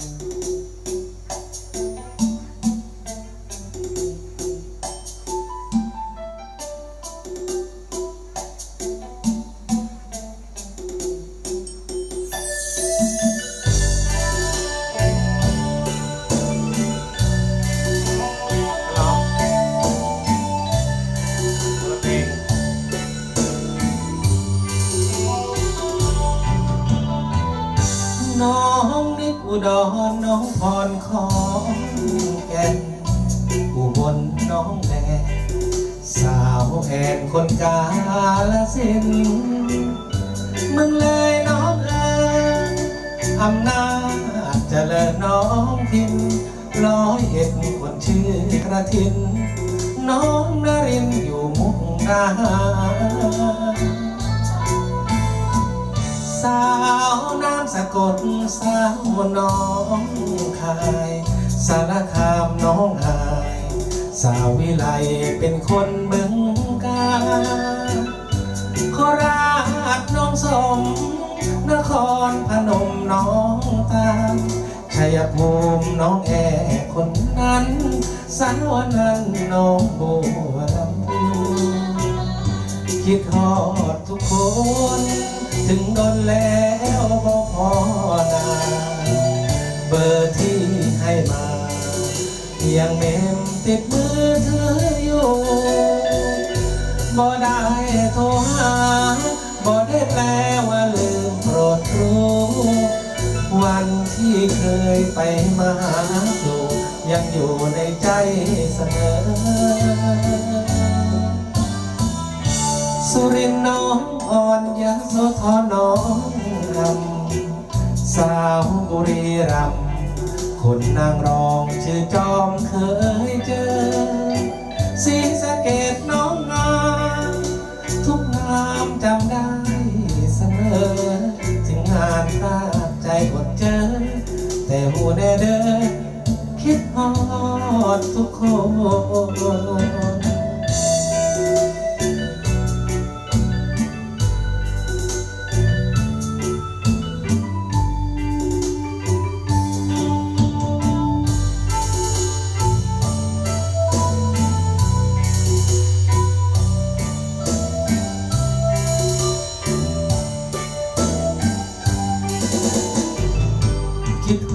น้อง อุดรน้องพรของแก่นอุบลน้องแดงสาวแอนคนกาลสินมึงเลยน้องเอ๋ยอำนาจเจริญน้องพิมร้อยเอ็ดคนชื่อกระทิน น้องนรินอยู่มุกดาหาร กดสาวน้องคาย สารคามน้องหาย สาววิไลเป็นคนเมืองกาฬโคราชน้องสม นครพนมน้องตาลชัยภูมิน้องแอคนนั้น สาวนั้นน้องบัวลำพูคิดทอด ยังเมมติดมือเธออยู่บ่ได้โทรหาบ่ได้แปลว่าลืมโปรดรู้ วันที่เคยไปมาหาสู่ยังอยู่ในใจเสมอ สุรินทร์น้องอ่อนยะโสธรน้องรำสาวบุรีรัมย์ คนนางรองชื่อจอมเคยเจอสีสะเกดน้องงามทุกงามจำได้เสมอ ถึงงานตาใจอดเจอ แต่หูแน่เด้อคิดฮอดทุกคน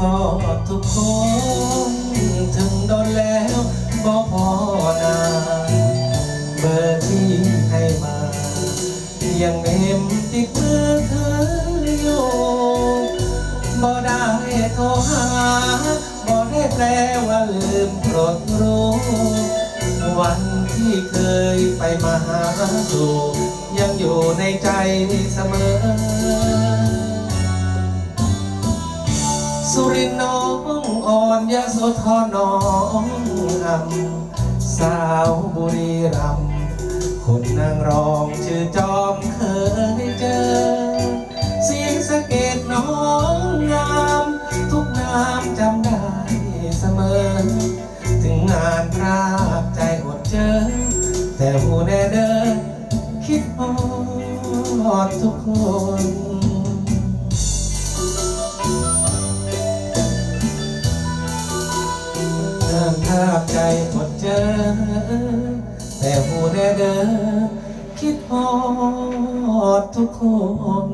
คิดพอทุกคนถึงโดนแล้วบ่พอนาเบอร์ที่ให้มา ยังเอ็มติดมือเธออยู่บ่ได้โทรหาบ่ได้แปลว่าลืมโปรดรู้วันที่เคยไปมาหาสู่ยังอยู่ในใจเสมอ อนยะโสธรน้องอำสาวบุรีรัมย์คนนางรองชื่อจอมเคยเจอ เสียงสะเกดน้องงาม ทุกนามจำได้เสมอ ถึงงานพรากใจอดเจอ แต่หูแน่เดินคิดฮอดทุกคน ใจหมดเจอ แต่หูแน่เดินคิดฮอดทุกคน